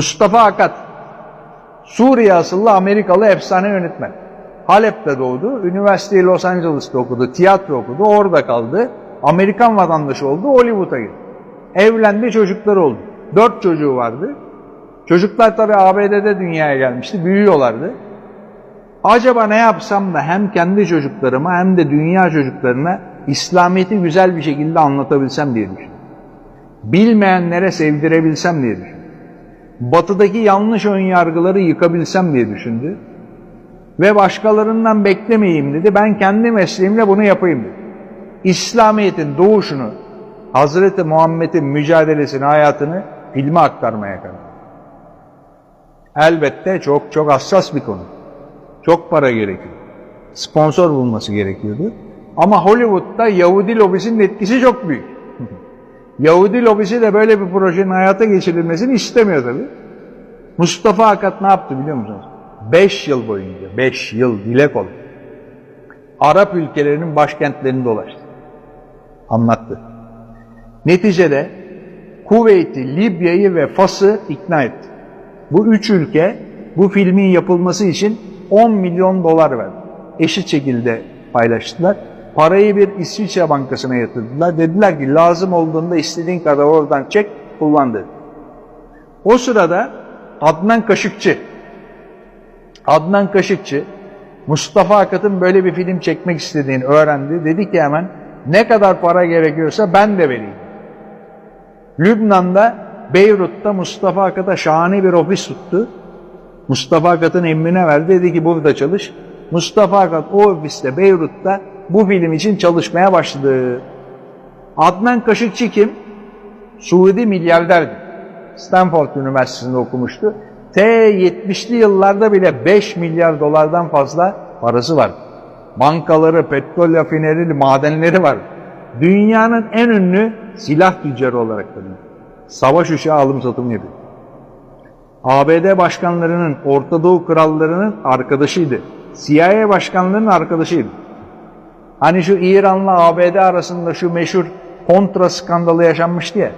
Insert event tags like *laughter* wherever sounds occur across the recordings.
Mustafa Akat, Suriye asıllı Amerikalı efsane yönetmen. Halep'te doğdu, üniversiteyi Los Angeles'ta okudu, tiyatro okudu, orada kaldı. Amerikan vatandaşı oldu, Hollywood'a gitti. Evlendi, çocukları oldu. Dört çocuğu vardı. Çocuklar tabii ABD'de dünyaya gelmişti, büyüyorlardı. Acaba ne yapsam da hem kendi çocuklarıma hem de dünya çocuklarına İslamiyet'i güzel bir şekilde anlatabilsem diye düşündüm. Bilmeyenlere sevdirebilsem diye düşündüm. Batıdaki yanlış ön yargıları yıkabilsem diye düşündü. Ve başkalarından beklemeyeyim dedi. Ben kendi mesleğimle bunu yapayım dedi. İslamiyet'in doğuşunu, Hazreti Muhammed'in mücadelesini, hayatını filme aktarmaya karar. Elbette çok çok hassas bir konu. Çok para gerekiyor. Sponsor bulması gerekiyordu. Ama Hollywood'da Yahudi lobisinin etkisi çok büyük. Yahudi lobisi de böyle bir projenin hayata geçirilmesini istemiyor tabii. Mustafa Akat ne yaptı biliyor musunuz? Beş yıl boyunca, beş yıl dile kolay. Arap ülkelerinin başkentlerini dolaştı. Anlattı. Neticede Kuveyt'i, Libya'yı ve Fas'ı ikna etti. Bu üç ülke bu filmin yapılması için 10 milyon dolar verdi. Eşit şekilde paylaştılar. Parayı bir İsviçre bankasına yatırdılar. Dediler ki lazım olduğunda istediğin kadar oradan çek, kullan dedi. O sırada Adnan Kaşıkçı, Adnan Kaşıkçı, Mustafa Akat'ın böyle bir film çekmek istediğini öğrendi. Dedi ki hemen ne kadar para gerekiyorsa ben de vereyim. Lübnan'da, Beyrut'ta Mustafa Akat'a şahane bir ofis tuttu. Mustafa Akat'ın emrine verdi. Dedi ki burada çalış. Mustafa Akat o ofiste Beyrut'ta bu film için çalışmaya başladı. Adnan Kaşıkçı kim? Suudi milyarderdi. Stanford Üniversitesi'nde okumuştu. T 70'li yıllarda bile 5 milyar dolardan fazla parası var. Bankaları, petrol rafineri, madenleri var. Dünyanın en ünlü silah tüccarı olarak tanınıyor. Savaş uçağı alım satım yapıyor. ABD başkanlarının, Orta Doğu krallarının arkadaşıydı. CIA başkanlarının arkadaşıydı. Hani şu İran'la ABD arasında şu meşhur kontra skandalı yaşanmıştı ya.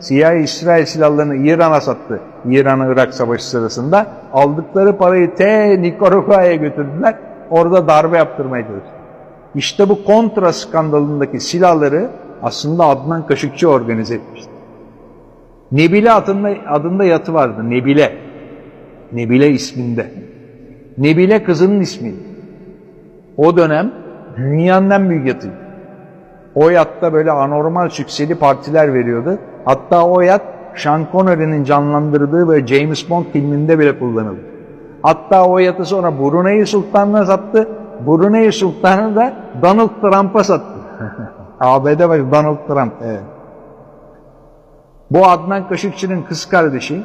CIA İsrail silahlarını İran'a sattı. İran-Irak savaşı sırasında. Aldıkları parayı T Nikaragua'ya götürdüler. Orada darbe yaptırmaya çalıştılar. İşte bu kontra skandalındaki silahları aslında Adnan Kaşıkçı organize etmişti. Nebile adında, adında yatı vardı. Nebile. Nebile isminde. Nebile kızının ismi. O dönem dünyanın en büyük yatıydı. O yatta böyle anormal sükseli partiler veriyordu. Hatta o yat Sean Connery'nin canlandırdığı ve James Bond filminde bile kullanıldı. Hatta o yatı sonra Brunei Sultanı'na sattı. Brunei Sultanı da Donald Trump'a sattı. *laughs* ABD başı Donald Trump. Evet. Bu Adnan Kaşıkçı'nın kız kardeşi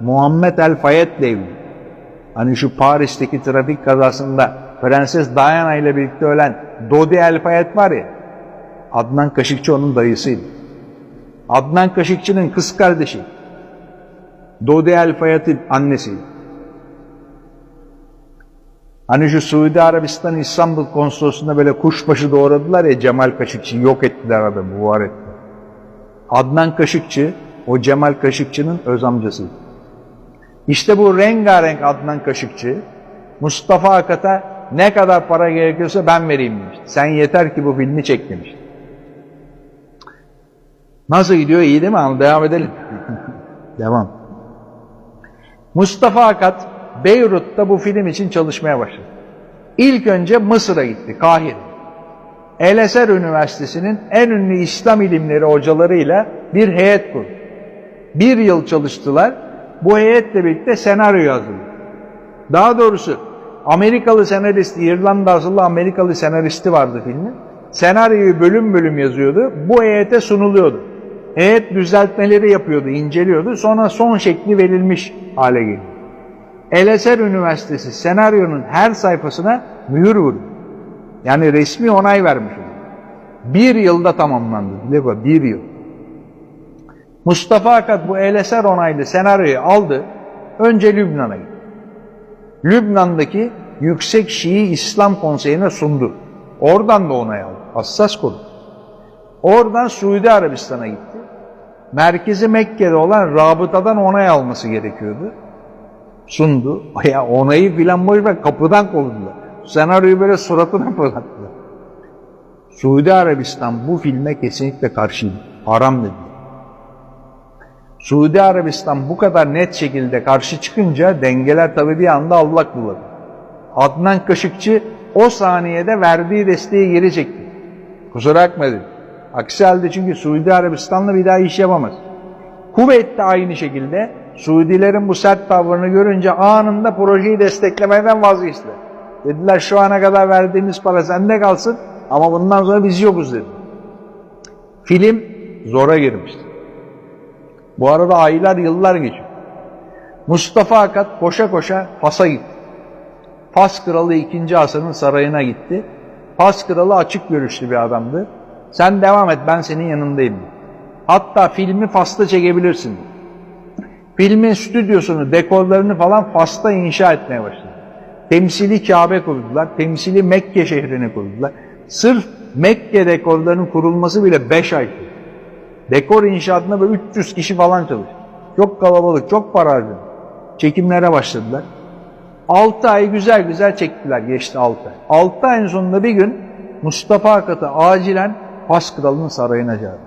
Muhammed El Fayed'le evli. Hani şu Paris'teki trafik kazasında Prenses Diana ile birlikte ölen Dodi El Fayed var ya, Adnan Kaşıkçı onun dayısıydı. Adnan Kaşıkçı'nın kız kardeşi Dodi El Fayed'in annesiydi. Hani şu Suudi Arabistan İstanbul konsolosluğunda böyle kuşbaşı doğradılar ya Cemal Kaşıkçı'yı yok ettiler adamı, buhar ettiler. Adnan Kaşıkçı, o Cemal Kaşıkçı'nın öz amcasıydı. İşte bu rengarenk Adnan Kaşıkçı, Mustafa Akat'a ne kadar para gerekiyorsa ben vereyim demişti. Sen yeter ki bu filmi çek demişti. Nasıl gidiyor? İyi değil mi? Ama Devam edelim. *laughs* Devam. Mustafa Akat, Beyrut'ta bu film için çalışmaya başladı. İlk önce Mısır'a gitti, Kahire. El Üniversitesi'nin en ünlü İslam ilimleri hocalarıyla bir heyet kurdu. Bir yıl çalıştılar. Bu heyetle birlikte senaryo yazdılar. Daha doğrusu Amerikalı senarist, İrlanda asıllı Amerikalı senaristi vardı filmin. Senaryoyu bölüm bölüm yazıyordu. Bu heyete sunuluyordu. Heyet düzeltmeleri yapıyordu, inceliyordu. Sonra son şekli verilmiş hale geliyor. El Eser Üniversitesi senaryonun her sayfasına mühür vurdu. Yani resmi onay vermiş oldu. Bir yılda tamamlandı. Lego bir yıl. Mustafa Akat bu El Eser onaylı senaryoyu aldı. Önce Lübnan'a gitti. Lübnan'daki Yüksek Şii İslam Konseyi'ne sundu. Oradan da onay aldı. Hassas konu. Oradan Suudi Arabistan'a gitti. merkezi Mekke'de olan rabıtadan onay alması gerekiyordu. Sundu. *laughs* Ya onayı filan boş ver kapıdan kovdular. Senaryoyu böyle suratına fırlattılar. Suudi Arabistan bu filme kesinlikle karşıydı. Haram dedi. Suudi Arabistan bu kadar net şekilde karşı çıkınca dengeler tabii bir anda allak bulladı. Adnan Kaşıkçı o saniyede verdiği desteği geri çekti. Kusura bakmadı. Aksi halde çünkü Suudi Arabistan'la bir daha iş yapamaz. Kuveyt de aynı şekilde Suudilerin bu sert tavrını görünce anında projeyi desteklemeden vazgeçtiler. Dediler şu ana kadar verdiğimiz para sende kalsın ama bundan sonra biz yokuz dedi. Film zora girmişti. Bu arada aylar yıllar geçiyor. Mustafa Akat koşa koşa Fas'a gitti. Fas kralı 2. Hasan'ın sarayına gitti. Fas kralı açık görüşlü bir adamdı. Sen devam et ben senin yanındayım. Hatta filmi Fas'ta çekebilirsin. Filmin stüdyosunu, dekorlarını falan Fas'ta inşa etmeye başladı. Temsili Kabe kurdular, temsili Mekke şehrini kurdular. Sırf Mekke dekorlarının kurulması bile 5 ay. Dekor inşaatında böyle 300 kişi falan çalıştı. Çok kalabalık, çok para harcadı. Çekimlere başladılar. 6 ay güzel güzel çektiler, geçti 6 ay. 6 ayın sonunda bir gün Mustafa Akat'ı acilen Fas Kralı'nın sarayına çağırdı.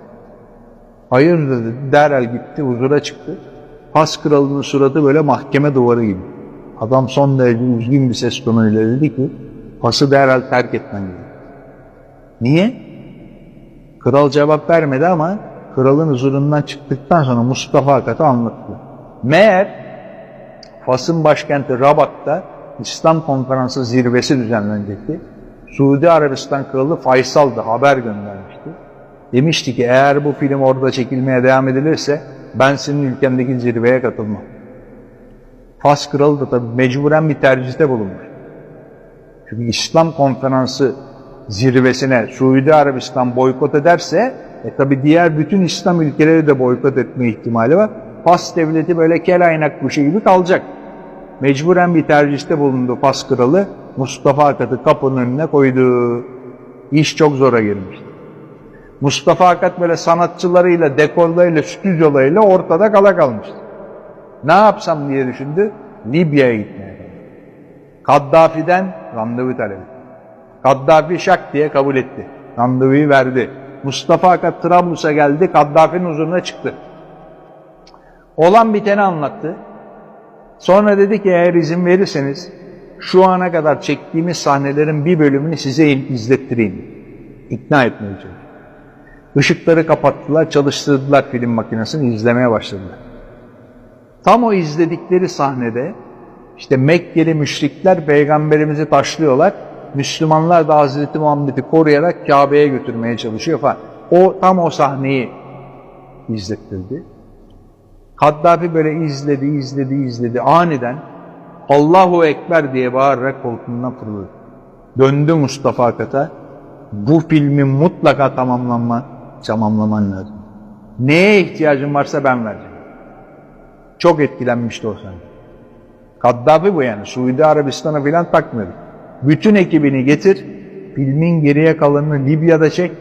Hayır dedi, derhal gitti, huzura çıktı. Fas Kralı'nın suratı böyle mahkeme duvarı gibi. Adam son derece üzgün bir ses tonuyla dedi ki, Fas'ı derhal terk etmen gerekiyor. Niye? Kral cevap vermedi ama kralın huzurundan çıktıktan sonra Mustafa Akat'ı anlattı. Meğer Fas'ın başkenti Rabat'ta İslam Konferansı zirvesi düzenlenecekti. Suudi Arabistan Kralı Faysal da haber göndermişti. Demişti ki eğer bu film orada çekilmeye devam edilirse ben senin ülkendeki zirveye katılmam. Fas Kralı da tabii mecburen bir tercihte bulunmuş. Çünkü İslam Konferansı zirvesine Suudi Arabistan boykot ederse e tabi diğer bütün İslam ülkeleri de boykot etme ihtimali var. Fas devleti böyle kel aynak kuşu gibi kalacak. Mecburen bir tercihte bulundu Fas kralı. Mustafa Akat'ı kapının önüne koydu. İş çok zora girmişti. Mustafa Akat böyle sanatçılarıyla, dekorlarıyla, stüdyolarıyla ortada kala kalmıştı. Ne yapsam diye düşündü. Libya'ya gitmeye kaldı. Kaddafi'den randevu talep etti. Kaddafi şak diye kabul etti. Randevuyu verdi. Mustafa Akat Trablus'a geldi. Kaddafi'nin huzuruna çıktı. Olan biteni anlattı. Sonra dedi ki eğer izin verirseniz şu ana kadar çektiğimiz sahnelerin bir bölümünü size izlettireyim. İkna etmeye çalıştı. Işıkları kapattılar, çalıştırdılar film makinesini, izlemeye başladılar. Tam o izledikleri sahnede işte Mekkeli müşrikler peygamberimizi taşlıyorlar. Müslümanlar da Hazreti Muhammed'i koruyarak Kabe'ye götürmeye çalışıyor falan. O tam o sahneyi izlettirdi. Kaddafi böyle izledi, izledi, izledi. Aniden Allahu Ekber diye bağırarak koltuğundan fırladı. Döndü Mustafa Akat'a. Bu filmi mutlaka tamamlanma, tamamlaman lazım. Neye ihtiyacın varsa ben vereceğim. Çok etkilenmişti o sahne. Kaddafi bu yani. Suudi Arabistan'a filan takmıyordu. Bütün ekibini getir, filmin geriye kalanını Libya'da çek,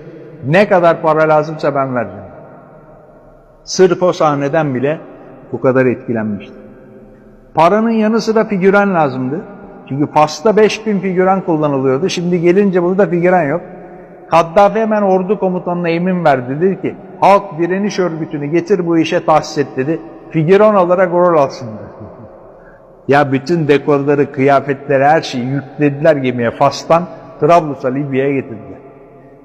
ne kadar para lazımsa ben vereceğim. Sırf o sahneden bile bu kadar etkilenmişti. Paranın yanı sıra figüran lazımdı. Çünkü Fas'ta 5000 figüran kullanılıyordu. Şimdi gelince burada figüran yok. Kaddafi hemen ordu komutanına emin verdi. Dedi ki halk direniş örgütünü getir bu işe tahsis et dedi. Figüran olarak rol alsınlar. Ya bütün dekorları, kıyafetleri, her şeyi yüklediler gemiye Fas'tan Trablus'a, Libya'ya getirdiler.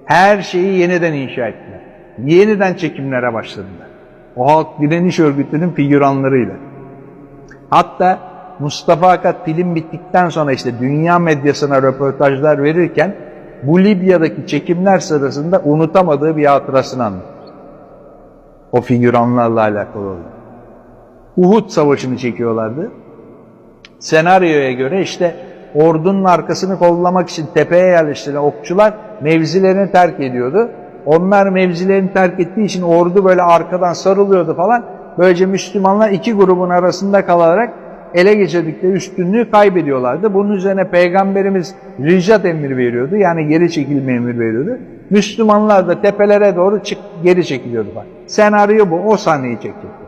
Her şeyi yeniden inşa ettiler. Yeniden çekimlere başladılar. O halk direniş örgütünün figüranlarıyla. Hatta Mustafa Akat film bittikten sonra işte dünya medyasına röportajlar verirken bu Libya'daki çekimler sırasında unutamadığı bir hatırasını anlatmış. O figüranlarla alakalı olarak. Uhud Savaşı'nı çekiyorlardı. Senaryoya göre işte ordunun arkasını kollamak için tepeye yerleştirilen okçular mevzilerini terk ediyordu. Onlar mevzilerini terk ettiği için ordu böyle arkadan sarılıyordu falan. Böylece Müslümanlar iki grubun arasında kalarak ele geçirdikleri üstünlüğü kaybediyorlardı. Bunun üzerine Peygamberimiz ricat emir veriyordu. Yani geri çekilme emir veriyordu. Müslümanlar da tepelere doğru çık, geri çekiliyordu. Senaryo bu. O sahneyi çekecekti.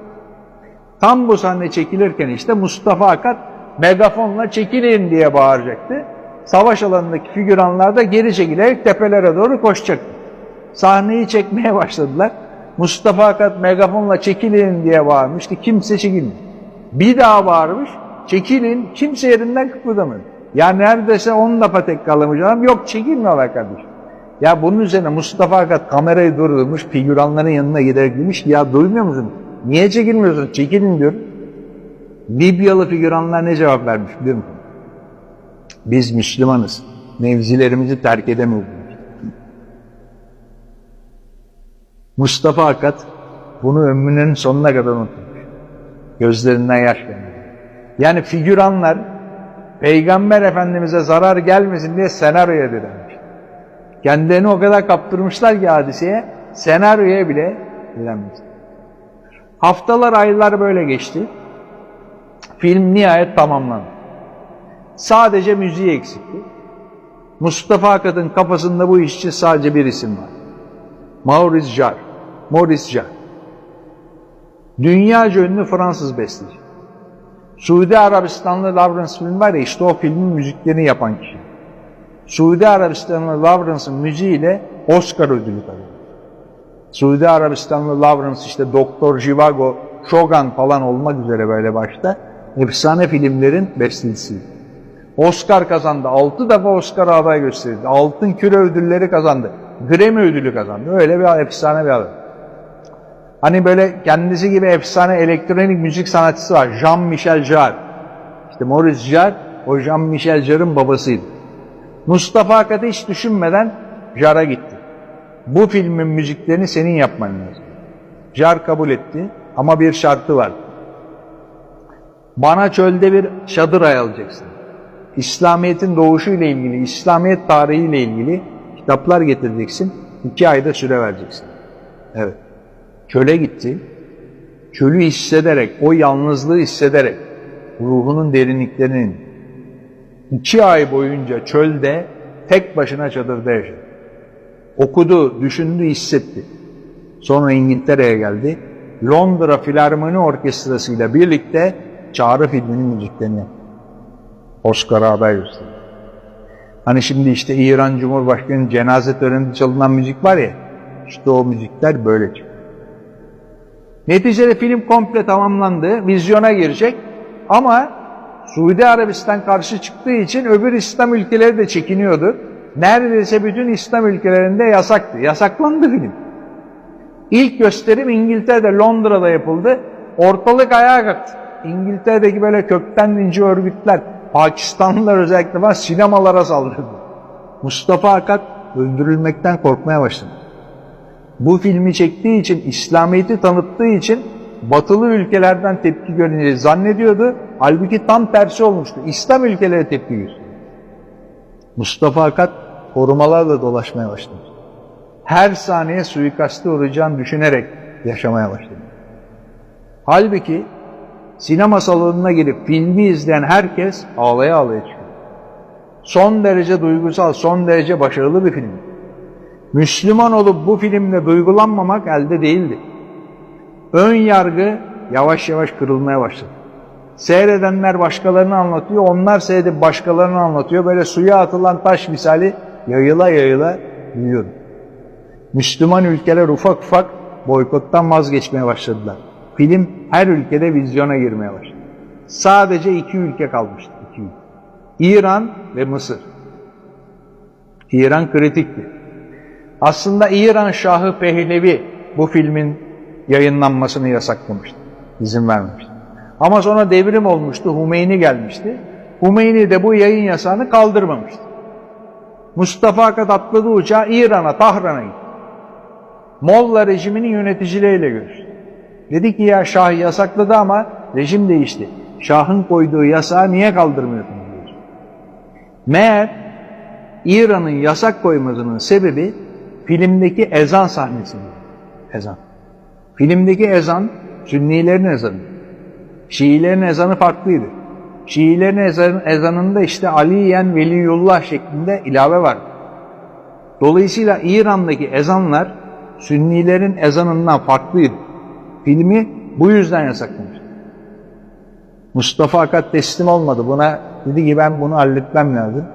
Tam bu sahne çekilirken işte Mustafa Akat megafonla çekilin diye bağıracaktı. Savaş alanındaki figüranlar da geri çekilerek tepelere doğru koşacaktı. Sahneyi çekmeye *laughs* başladılar. Mustafa Akat megafonla çekilin diye bağırmıştı. Kimse çekilmiyor. Bir daha bağırmış. Çekilin. Kimse yerinden kıpırdamadı. Ya neredeyse 10 defa tekrarlamış adam. Yok çekilmiyorlar kardeşim. Ya bunun üzerine Mustafa Akat kamerayı durdurmuş. Figüranların yanına giderek demiş ki ya duymuyor musun? Niye çekilmiyorsun? Çekilin diyor. Libyalı figüranlar ne cevap vermiş biliyor musun? Biz Müslümanız. Mevzilerimizi terk edemiyoruz. Mustafa Akat bunu ömrünün sonuna kadar unutmuş. Gözlerinden yaş geldi. Yani figüranlar Peygamber Efendimiz'e zarar gelmesin diye senaryoya direnmiş. Kendilerini o kadar kaptırmışlar ki hadiseye, senaryoya bile direnmişler. Haftalar, aylar böyle geçti. Film nihayet tamamlandı. Sadece müziği eksikti. Mustafa Akat'ın kafasında bu iş için sadece bir isim var. Maurice Jarre. Maurice Jarre. Dünyaca ünlü Fransız besteci. Suudi Arabistanlı Lawrence film var ya işte o filmin müziklerini yapan kişi. Suudi Arabistanlı Lawrence'ın müziğiyle Oscar ödülü kazandı. Suudi Arabistanlı Lawrence işte Doktor Jivago, Shogun falan olmak üzere böyle başta efsane filmlerin bestecisi. Oscar kazandı. Altı defa Oscar aday gösterildi. Altın küre ödülleri kazandı. Grammy ödülü kazandı. Öyle bir efsane bir adam. Hani böyle kendisi gibi efsane elektronik müzik sanatçısı var. Jean-Michel Jarre. İşte Maurice Jarre, o Jean-Michel Jarre'ın babasıydı. Mustafa Akat'ı hiç düşünmeden Jarre'a gitti. Bu filmin müziklerini senin yapman lazım. Jarre kabul etti ama bir şartı var. Bana çölde bir çadır ayalacaksın. İslamiyet'in doğuşuyla ilgili, İslamiyet tarihiyle ilgili kitaplar getireceksin. iki ayda süre vereceksin. Evet. Çöle gitti. Çölü hissederek, o yalnızlığı hissederek, ruhunun derinliklerinin iki ay boyunca çölde tek başına çadırda yaşadı. Okudu, düşündü, hissetti. Sonra İngiltere'ye geldi. Londra Filarmoni Orkestrası ile birlikte Çağrı filminin müziklerini. Oscar'a aday gösterdi. Hani şimdi işte İran Cumhurbaşkanı'nın cenaze töreninde çalınan müzik var ya, işte o müzikler böyle çıktı. Neticede film komple tamamlandı, vizyona girecek ama Suudi Arabistan karşı çıktığı için öbür İslam ülkeleri de çekiniyordu. Neredeyse bütün İslam ülkelerinde yasaktı. Yasaklandı film. İlk gösterim İngiltere'de, Londra'da yapıldı. Ortalık ayağa kalktı. İngiltere'deki böyle kökten dinci örgütler, Pakistanlılar özellikle var, sinemalara saldırdı. Mustafa Akat öldürülmekten korkmaya başladı. Bu filmi çektiği için, İslamiyet'i tanıttığı için batılı ülkelerden tepki görüneceğini zannediyordu. Halbuki tam tersi olmuştu. İslam ülkeleri tepki gösteriyor. Mustafa Akat korumalarla dolaşmaya başladı. Her saniye suikaste uğrayacağını düşünerek yaşamaya başladı. Halbuki sinema salonuna girip filmi izleyen herkes ağlaya ağlaya çıkıyor. Son derece duygusal, son derece başarılı bir film. Müslüman olup bu filmde duygulanmamak elde değildi. Ön yargı yavaş yavaş kırılmaya başladı. Seyredenler başkalarını anlatıyor, onlar seyredip başkalarını anlatıyor. Böyle suya atılan taş misali yayıla yayıla büyüyor. Müslüman ülkeler ufak ufak boykottan vazgeçmeye başladılar. Film her ülkede vizyona girmeye başladı. Sadece iki ülke kalmıştı. Iki ülke. İran ve Mısır. İran kritikti. Aslında İran Şahı Pehlevi bu filmin yayınlanmasını yasaklamıştı. İzin vermemişti. Ama sonra devrim olmuştu. Humeyni gelmişti. Humeyni de bu yayın yasağını kaldırmamıştı. Mustafa Akat atladı uçağa İran'a, Tahran'a gitti. Molla rejiminin yöneticileriyle görüştü. Dedi ki ya Şah yasakladı ama rejim değişti. Şah'ın koyduğu yasağı niye kaldırmıyorsunuz? diyor. Meğer İran'ın yasak koymasının sebebi filmdeki ezan sahnesiydi. Ezan. Filmdeki ezan Sünnilerin ezanı. Şiilerin ezanı farklıydı. Şiilerin ezan, ezanında işte Aliyen Veliyullah şeklinde ilave var. Dolayısıyla İran'daki ezanlar Sünnilerin ezanından farklıydı. Filmi bu yüzden yasaklamış. Mustafa Akat teslim olmadı. Buna dedi ki ben bunu halletmem lazım.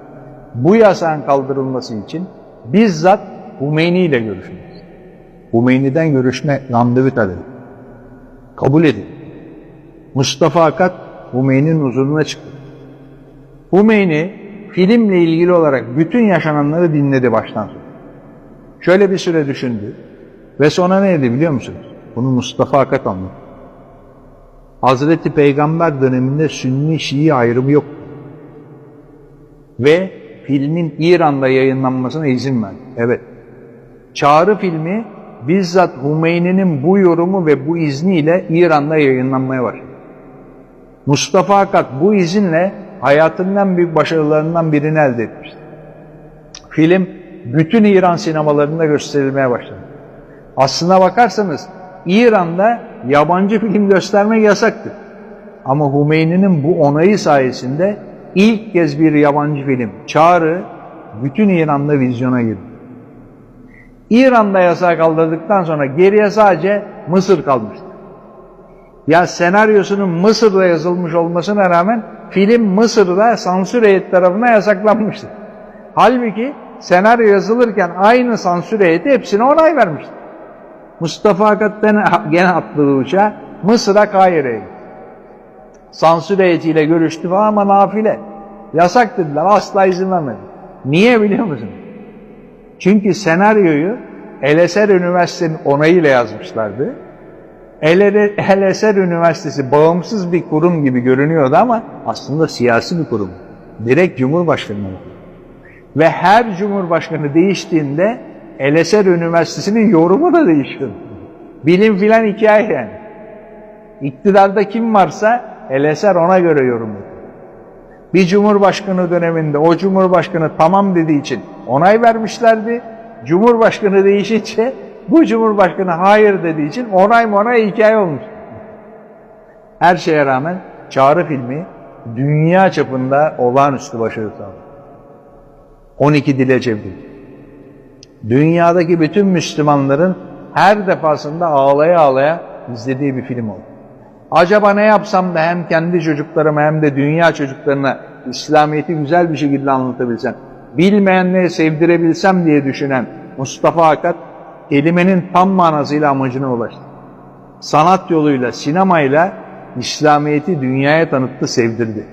Bu yasağın kaldırılması için bizzat Hümeyni ile görüşmüş. Hümeyni'den görüşme randevu talebi. Kabul edin. Mustafa Akat Hümeyni'nin huzuruna çıktı. Hümeyni filmle ilgili olarak bütün yaşananları dinledi baştan sona. Şöyle bir süre düşündü ve sonra ne dedi biliyor musunuz? Bunu Mustafa Akat anlattı. Hazreti Peygamber döneminde Sünni Şii ayrımı yok. Ve filmin İran'da yayınlanmasına izin verdi. Evet. Çağrı filmi bizzat Hümeyni'nin bu yorumu ve bu izniyle İran'da yayınlanmaya başladı. Mustafa Akat bu izinle hayatının en büyük başarılarından birini elde etmişti. Film bütün İran sinemalarında gösterilmeye başladı. Aslına bakarsanız İran'da yabancı film göstermek yasaktı. Ama Hümeyni'nin bu onayı sayesinde ilk kez bir yabancı film, Çağrı, bütün İran'da vizyona girdi. İran'da yasağı kaldırdıktan sonra geriye sadece Mısır kalmıştı. Ya senaryosunun Mısır'da yazılmış olmasına rağmen film Mısır'da sansür heyet tarafından yasaklanmıştı. Halbuki senaryo yazılırken aynı sansür heyeti hepsine onay vermişti. Mustafa Akat'tan gene atladı uçağa Mısır'a Kahire'ye gitti. Sansür heyetiyle görüştü falan ama nafile. Yasak dediler asla izin vermedi. Niye biliyor musun? Çünkü senaryoyu Eleser Üniversitesi'nin onayıyla yazmışlardı. Eleser Üniversitesi bağımsız bir kurum gibi görünüyordu ama aslında siyasi bir kurum. Direkt Cumhurbaşkanı'na Ve her Cumhurbaşkanı değiştiğinde Eleser Üniversitesi'nin yorumu da değişiyor. Bilim filan hikaye yani. İktidarda kim varsa Eleser ona göre yorum yapıyor. Bir cumhurbaşkanı döneminde o cumhurbaşkanı tamam dediği için onay vermişlerdi. Cumhurbaşkanı değişince bu cumhurbaşkanı hayır dediği için onay onay hikaye olmuş. Her şeye rağmen Çağrı filmi dünya çapında olağanüstü başarı sağladı. 12 dile çevrildi. Dünyadaki bütün Müslümanların her defasında ağlaya ağlaya izlediği bir film oldu. Acaba ne yapsam da hem kendi çocuklarıma hem de dünya çocuklarına İslamiyet'i güzel bir şekilde anlatabilsem, bilmeyenleri sevdirebilsem diye düşünen Mustafa Akat, kelimenin tam manasıyla amacına ulaştı. Sanat yoluyla, sinemayla İslamiyet'i dünyaya tanıttı, sevdirdi.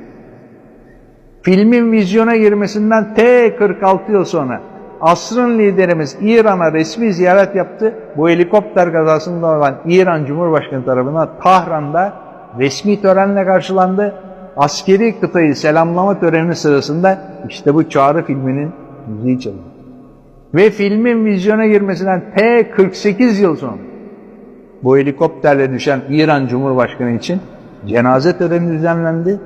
Filmin vizyona girmesinden T 46 yıl sonra asrın liderimiz İran'a resmi ziyaret yaptı. Bu helikopter kazasında olan İran Cumhurbaşkanı tarafından Tahran'da resmi törenle karşılandı. Askeri kıtayı selamlama töreni sırasında işte bu çağrı filminin müziği çalındı. Ve filmin vizyona girmesinden T 48 yıl sonra bu helikopterle düşen İran Cumhurbaşkanı için cenaze töreni düzenlendi.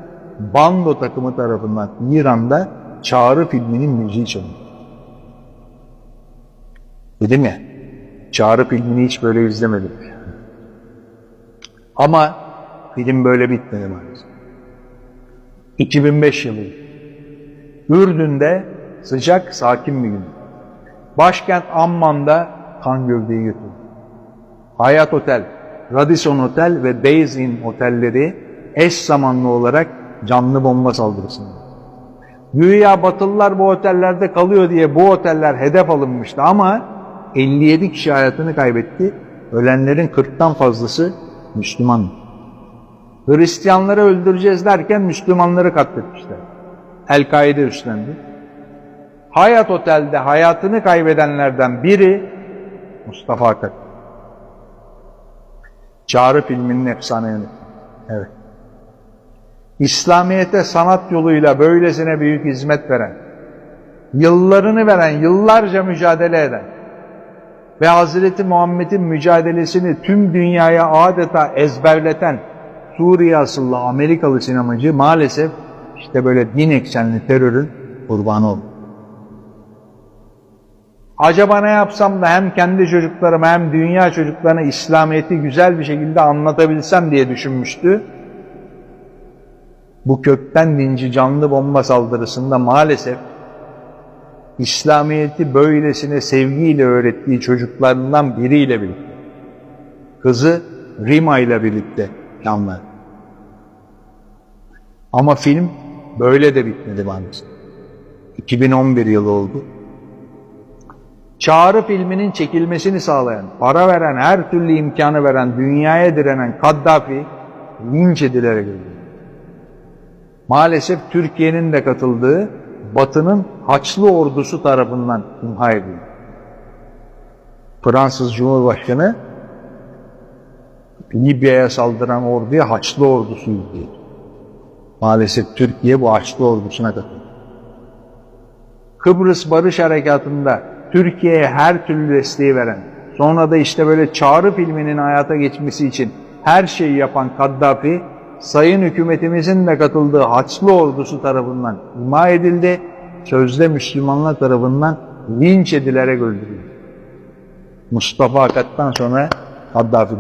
Bando takımı tarafından İran'da Çağrı filminin müziği çalındı. Dedim ya, Çağrı filmini hiç böyle izlemedim. Ama film böyle bitmedi maalesef. 2005 yılı. Ürdün'de sıcak, sakin bir gün. Başkent Amman'da kan gövdeyi götürdü. Hayat Otel, Radisson Otel ve Days Inn otelleri eş zamanlı olarak canlı bomba saldırısında. Güya Batılılar bu otellerde kalıyor diye bu oteller hedef alınmıştı ama 57 kişi hayatını kaybetti. Ölenlerin 40'tan fazlası Müslüman. Hristiyanları öldüreceğiz derken Müslümanları katletmişler. El-Kaide üstlendi. Hayat Otel'de hayatını kaybedenlerden biri Mustafa Akat. Çağrı filminin efsane. Evet. İslamiyet'e sanat yoluyla böylesine büyük hizmet veren, yıllarını veren, yıllarca mücadele eden ve Hazreti Muhammed'in mücadelesini tüm dünyaya adeta ezberleten Suriye asıllı Amerikalı sinemacı maalesef işte böyle din eksenli terörün kurbanı oldu. Acaba ne yapsam da hem kendi çocuklarıma hem dünya çocuklarına İslamiyet'i güzel bir şekilde anlatabilsem diye düşünmüştü. bu kökten dinci canlı bomba saldırısında maalesef İslamiyet'i böylesine sevgiyle öğrettiği çocuklarından biriyle birlikte. Kızı Rima ile birlikte yanlar. Ama film böyle de bitmedi maalesef. 2011 yılı oldu. Çağrı filminin çekilmesini sağlayan, para veren, her türlü imkanı veren, dünyaya direnen Kaddafi linç edilerek öldürüldü. Maalesef Türkiye'nin de katıldığı Batı'nın Haçlı ordusu tarafından imha edildi. Fransız Cumhurbaşkanı Libya'ya saldıran orduya Haçlı ordusuydu diye. Maalesef Türkiye bu Haçlı ordusuna katıldı. Kıbrıs Barış Harekatı'nda Türkiye'ye her türlü desteği veren, sonra da işte böyle çağrı filminin hayata geçmesi için her şeyi yapan Kaddafi, sayın hükümetimizin de katıldığı Haçlı ordusu tarafından imha edildi, sözde Müslümanlar tarafından linç edilerek öldürüldü. Mustafa Akat'tan sonra Kaddafi.